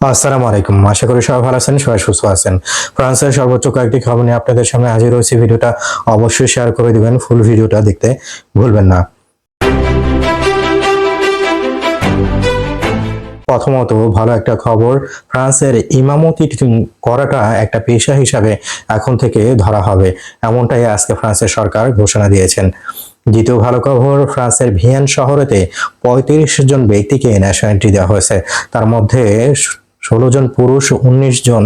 আসসালামু আলাইকুম। আশা করি সবাই ভালো আছেন, সবাই সুস্থ আছেন। ফ্রান্সের সর্বোচ্চ কয়েকটি খবর নিয়ে আপনাদের সামনে হাজির হয়েছি। ভিডিওটা অবশ্যই শেয়ার করে দিবেন ফুল ভিডিওটা দেখতে ভুলবেন না। প্রথমত, ভালো একটা খবর, ফ্রান্সের ইমামতি করাটা একটা পেশা হিসাবে এখন থেকে ধরা হবে। এমনটাই আজকে ফ্রান্সের সরকার ঘোষণা দিয়েছেন। দ্বিতীয় ভালো খবর, ফ্রান্সের ভিয়েন শহরেতে পঁয়ত্রিশ জন ব্যক্তিকে ন্যাশনালিটি দেওয়া হয়েছে। তার মধ্যে ষোলো জন পুরুষ, উনিশ জন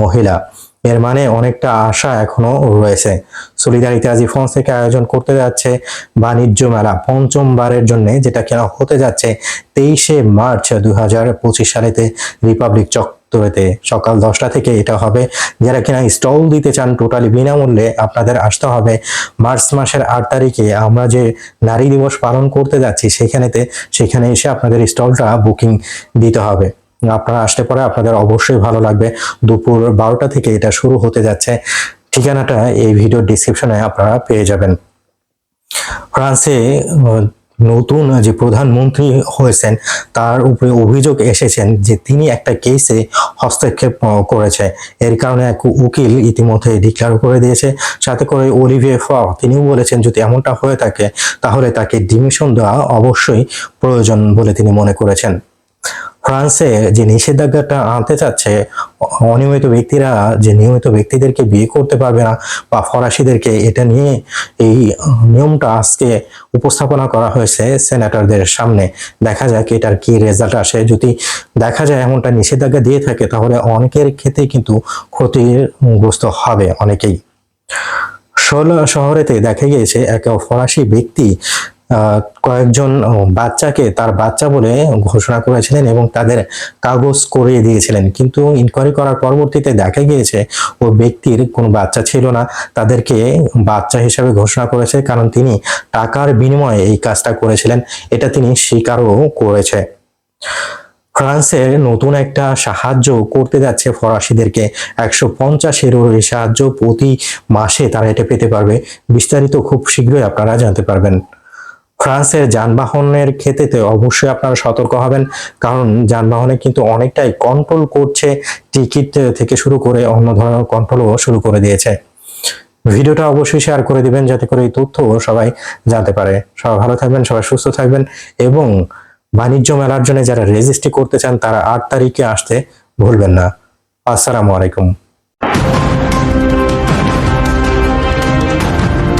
মহিলা। এর মানে অনেকটা আশা এখনও রয়েছে। সলিদারিতে আজি ফ্রান্স থেকে আয়োজন করতে যাচ্ছে বাণিজ্য মেলা। পঞ্চমবারের জন্য যেটা কিনা হতে যাচ্ছে তেইশে মার্চ দুই হাজার পঁচিশ সালেতে রিপাবলিক চত্বরেতে সকাল দশটা থেকে এটা হবে। যারা কিনা স্টল দিতে চান টোটালি বিনামূল্যে আপনাদের আসতে হবে। মার্চ মাসের আট তারিখে আমরা যে নারী দিবস পালন করতে যাচ্ছি সেখানেতে, সেখানে এসে আপনাদের স্টলটা বুকিং দিতে হবে। আপনারা আসতে পরে, আপনাদের অবশ্যই ভালো লাগবে। দুপুর বারোটা থেকে এটা শুরু হতে যাচ্ছে। ঠিকানাটা এই ভিডিও ডিসক্রিপশনে আপনারা পেয়ে যাবেন। ফ্রান্সে নতুন যে প্রধানমন্ত্রী হয়েছেন, তার উপরে অভিযোগ এসেছেন যে তিনি একটা কেসে হস্তক্ষেপ করেছে। এর কারণে এক উকিল ইতিমধ্যে ডিক্লার করে দিয়েছে। সাথে করে অলিভিয়ে ফ তিনিও বলেছেন, যদি এমনটা হয়ে থাকে, তাহলে তাকে ডিমিশন দেওয়া অবশ্যই প্রয়োজন বলে তিনি মনে করেছেন। ফ্রান্সে যে নিষেধাজ্ঞাটা আনতে চাচ্ছে, অনিয়মিত ব্যক্তিরা যে নিয়মিত ব্যক্তিদেরকে বিয়ে করতে পারবে না বা ফরাসিদেরকে, এটা নিয়ে এই নিয়মটা আজকে উপস্থাপনা করা হয়েছে সেনেটরদের সামনে। দেখা যাক এটার কি রেজাল্ট আসে। যদি দেখা যায় এমনটা নিষেধাজ্ঞা দিয়ে থাকে, তাহলে অনেকের ক্ষেত্রে কিন্তু ক্ষতিগ্রস্ত হবে অনেকেই। শহরেতে দেখা গিয়েছে, এক ফরাসি ব্যক্তি কয়েকজন বাচ্চাকে তার বাচ্চা বলে ঘোষণা করেছিলেন এবং তাদের কাগজ করিয়ে দিয়েছিলেন। কিন্তু ইনকোয়ারি করার পরবর্তীতে দেখা গিয়েছে ও ব্যক্তির কোনো বাচ্চা ছিল না। তাদেরকে বাচ্চা হিসাবে ঘোষণা করেছে কারণ তিনি টাকার বিনিময়ে এই কাজটা করেছিলেন। এটা তিনি স্বীকারও করেছে। ফ্রান্সের নতুন একটা সাহায্য করতে যাচ্ছে ফরাসিদেরকে। একশো পঞ্চাশের সাহায্য প্রতি মাসে তারা এটা পেতে পারবে। বিস্তারিত খুব শীঘ্রই আপনারা জানতে পারবেন। ফ্রান্সের যানবাহনের ক্ষেত্রে অবশ্যই আপনারা সতর্ক হবেন, কারণ যানবাহনে কিন্তু অনেকটাই কন্ট্রোল করছে টিকিট থেকে শুরু করে অন্য ধরনের কন্ট্রোলও শুরু করে দিয়েছে। ভিডিওটা অবশ্যই শেয়ার করে দিবেন যাতে করে এই তথ্য সবাই জানতে পারে। সবাই ভালো থাকবেন, সবাই সুস্থ থাকবেন এবং বাণিজ্য মেলার জন্য যারা রেজিস্ট্রি করতে চান, তারা আট তারিখে আসতে ভুলবেন না। আসসালামু আলাইকুম।